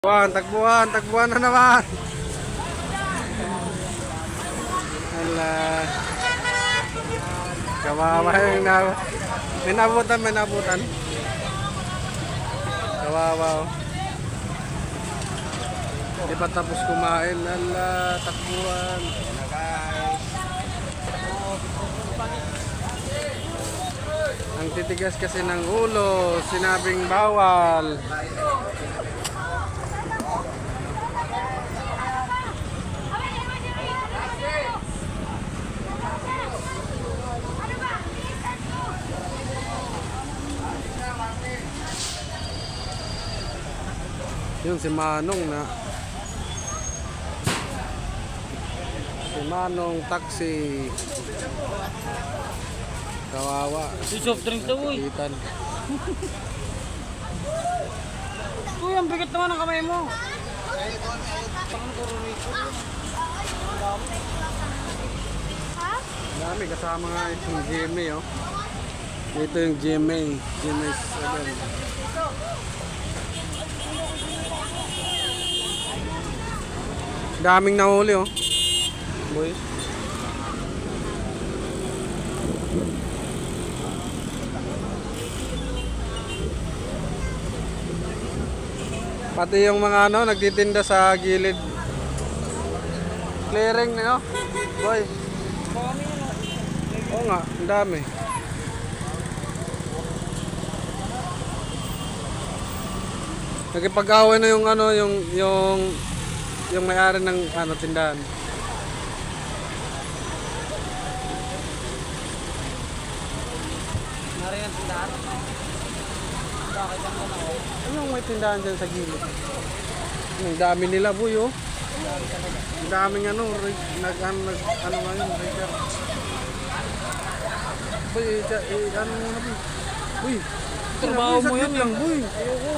Takbuhan, takbuhan, takbuhan na naman. Ala. Kawawa yung na... May nabutan, may nabutan. Kawawa oh. Di pa tapos kumain. Ala, takbuhan. Ang titigas kasi ng ulo, sinabing bawal. Yun si Manong na. Si Manong taxi. Kawawa. Si soft drink daw uy. Kitan Uy, ang bigat naman ng kamay mo. Dami kasama nga itong GMA oh. Ito yung GMA GMA 7 Daming nahuli oh Boy Pati yung mga ano, nagtitinda sa gilid. Clearing na oh. Boy. Oo nga, ang dami. Nagipag-away na yung ano, yung yung yung may-ari ng ano tindahan. Nariyan ang tindahan. Bakit ang ano? Anong may tindahan dyan sa gilid? Ang dami nila, boy, oh. Ang daming ano, nag, ano, nag, ano ngayon, Richard. Boy, eh, eh, ano muna, boy. Boy, Trabaho mo saglit yun, lang, boy. Ayoko.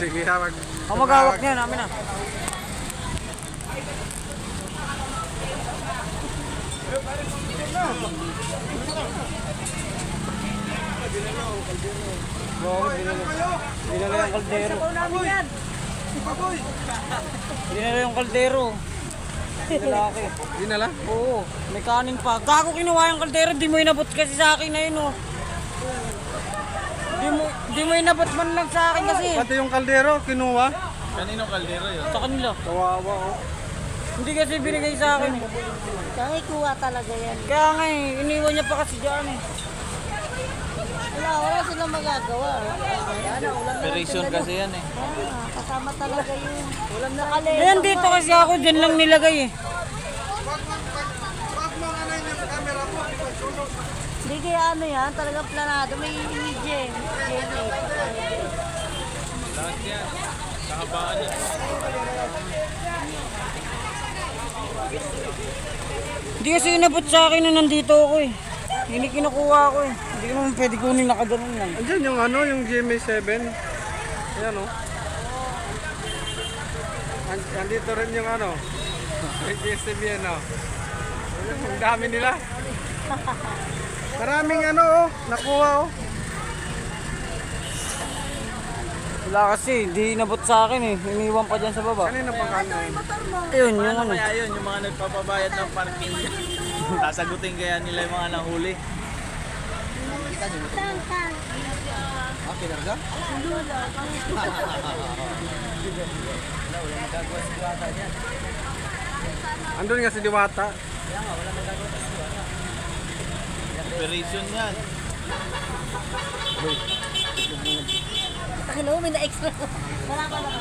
Sige, ha, mag... Ang magawak niya namin. Bakit dinala? Dinala yung kaldero. Dinala yung kaldero. Lalaki. Di na lang. Oo, may kanin pa. Gago kinuha yung kaldero, di mo inabot kasi sa akin na yun oh. Di mo, di mo inabot man lang sa akin kasi. Pati yung kaldero, kinuha. Sa kanila. Kawawa, oh. Hindi kasi binigay sa akin. Kaya kuha talaga yan. Kaya nga eh, iniwan niya pa kasi dyan eh. Wala, wala silang magagawa. Ano, ulam na lang Operation sila. kasi yan eh. Ah, kasama talaga yun. Ulam na kali. Ayan dito kasi ako, dyan lang nilagay eh. Hindi ano yan, talagang planado. May imidye. Hindi kasi inabot sa akin na nandito ako eh. Hindi kinukuha ako eh. Hindi ko naman pwede kunin nakaganon lang. Andyan yung ano, yung GMA7. Ayan, oh. And, andito rin yung ano, yung GSTV, ano. Ang dami nila. Maraming ano, oh, nakuha, oh. Wala kasi, di inabot sa akin eh. Iniwan pa dyan sa baba. Kanina pa kanin. Ayun, yung ano. Kaya yun, yung mga nagpapabayad ng parking. Sasagutin kaya nila yung mga nahuli. Andun nga si Diwata. Operation yan. Ano, may na-extra. Wala naman.